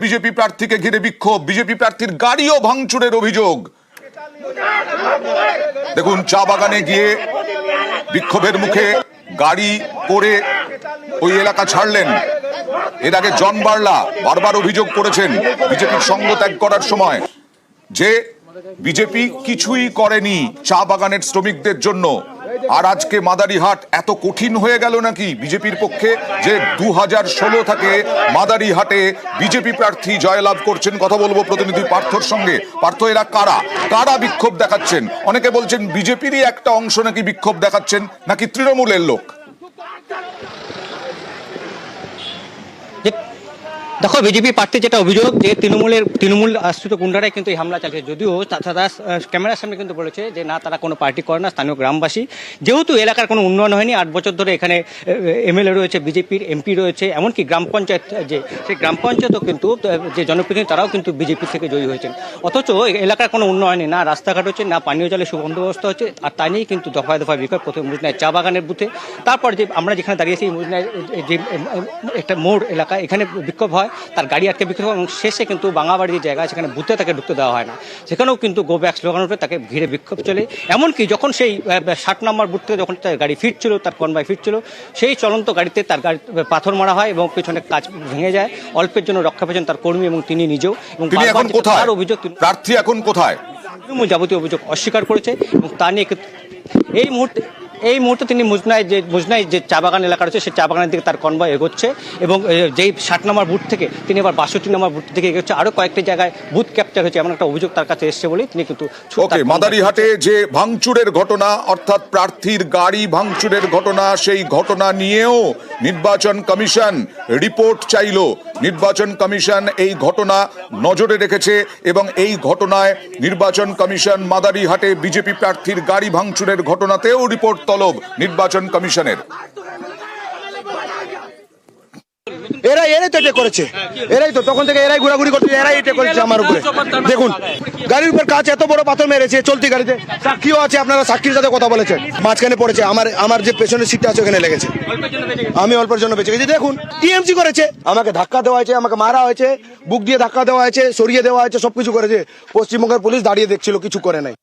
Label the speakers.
Speaker 1: BJP প্রার্থীকে ঘিরে বিক্ষোভ। বিজেপি প্রার্থীর গাড়িও ভাঙচুরের অভিযোগ। দেখুন, চা বাগানে গিয়ে বিক্ষোভের মুখে গাড়ি করে ওই এলাকা ছাড়লেন। এর আগে জন বার্লা বারবার অভিযোগ করেছেন বিজেপির সঙ্গ ত্যাগ করার সময় যে বিজেপি কিছুই করেনি চা বাগানের শ্রমিকদের জন্য। আর আজকে মাদারিহাট এত কঠিন হয়ে গেল নাকি বিজেপির পক্ষে? যে দু হাজার ষোলো থেকে মাদারিহাটে বিজেপি প্রার্থী জয়লাভ করছেন, কথা বলব প্রতিনিধি পার্থর সঙ্গে। পার্থ, এরা কারা? কারা বিক্ষোভ দেখাচ্ছেন? অনেকে বলছেন বিজেপিরই একটা অংশ নাকি বিক্ষোভ দেখাচ্ছেন, নাকি তৃণমূলের লোক?
Speaker 2: দেখো, বিজেপি প্রার্থী যেটা অভিযোগ যে তৃণমূলের তৃণমূল আশ্রিত গুন্ডারাই কিন্তু এই হামলা চালিয়েছে। যদিও তারা ক্যামেরার সামনে কিন্তু বলেছে যে না, তারা কোনো পার্টি করে না, স্থানীয় গ্রামবাসী। যেহেতু এলাকার কোনো উন্নয়ন হয়নি, আট বছর ধরে এখানে এমএলএ রয়েছে, বিজেপির এমপি রয়েছে, এমনকি গ্রাম পঞ্চায়েত, যে, সেই গ্রাম পঞ্চায়েতও কিন্তু যে জনপ্রতিনিধি, তারাও কিন্তু বিজেপি থেকে জয়ী হয়েছেন। অথচ এলাকার কোনো উন্নয়ন না রাস্তাঘাট হচ্ছে, না পানীয় জলের সুবন্দোবস্ত হচ্ছে, আর তাই নিয়েই কিন্তু দফায় দফায় বিক্ষোভ প্রথমে মুজনায় চা বাগানের বুথে। তারপর যে আমরা যেখানে দাঁড়িয়েছি মুজনায় যে একটা মোড় এলাকা, এখানে বিক্ষোভ হয়। তার গাড়ি আটকে বিক্ষোভ হয় এবং শেষে কিন্তু বাঙাবাড়ির যে জায়গা সেখানে বুথে তাকে ঢুকতে দেওয়া হয় না। সেখানেও কিন্তু গো ব্যাক স্লোগান উঠে তাকে ঘিরে বিক্ষোভ চলে। এমনকি যখন সেই ষাট নম্বর বুথ থেকে যখন তার গাড়ি ফিরছিল তার কনবাই ফিরছিল সেই চলন্ত গাড়িতে তার গাড়ি পাথর মারা হয় এবং পেছনে কাজ ভেঙে যায়। অল্পের জন্য রক্ষা পেয়েছেন তার কর্মী এবং তিনি নিজেও। এবং তার অভিযোগ
Speaker 1: প্রার্থী এখন কোথায়?
Speaker 2: তৃণমূল যাবতীয় অভিযোগ অস্বীকার করেছে এবং তা নিয়ে এই মুহূর্তে এই মুহূর্তে তিনি মুজনায় যে মুজনায় যে চা বাগান এলাকা রয়েছে, সেই চা বাগানের দিকে তার কনভয় এগোচ্ছে এবং যেই ষাট নম্বর বুথ থেকে, তিনি আবার বাষট্টি নম্বর বুথ থেকে এগোচ্ছে। আরও কয়েকটি জায়গায় বুথ ক্যাপচার হয়েছে এমন একটা অভিযোগ তার কাছে এসছে বলেই তিনি কিন্তু
Speaker 1: ওকে মাদারিহাটে যে ভাঙচুরের ঘটনা অর্থাৎ প্রার্থীর গাড়ি ভাঙচুরের ঘটনা সেই ঘটনা নিয়েও নির্বাচন কমিশন রিপোর্ট চাইল। নির্বাচন কমিশন এই ঘটনা নজরে রেখেছে এবং এই ঘটনায় নির্বাচন কমিশন মাদারিহাটে বিজেপি প্রার্থীর গাড়ি ভাঙচুরের ঘটনাতেও রিপোর্ট তলব নির্বাচন কমিশনের।
Speaker 3: এরা এরাই তো এটা করেছে। এরাই তো, তখন থেকে এরাই ঘোরাঘুরি করছে, এরাই এটা করেছে আমার উপরে। দেখুন, গাড়ির উপর কাজ এত বড় পাথর মেরেছে, চলতি গাড়িতে। সাক্ষীও আছে, আপনারা সাক্ষীর সাথে কথা বলেছেন। মাঝখানে পড়েছে, আমার আমার যে পেছনের সিটটা আছে, ওখানে লেগেছে। আমি অল্পের জন্য বেঁচে গেছি। দেখুন, টিএমসি করেছে। আমাকে ধাক্কা দেওয়া হয়েছে, আমাকে মারা হয়েছে, বুক দিয়ে ধাক্কা দেওয়া হয়েছে, সরিয়ে দেওয়া হয়েছে, সবকিছু করেছে। পশ্চিমবঙ্গের পুলিশ দাঁড়িয়ে দেখছিল, কিছু করে নাই।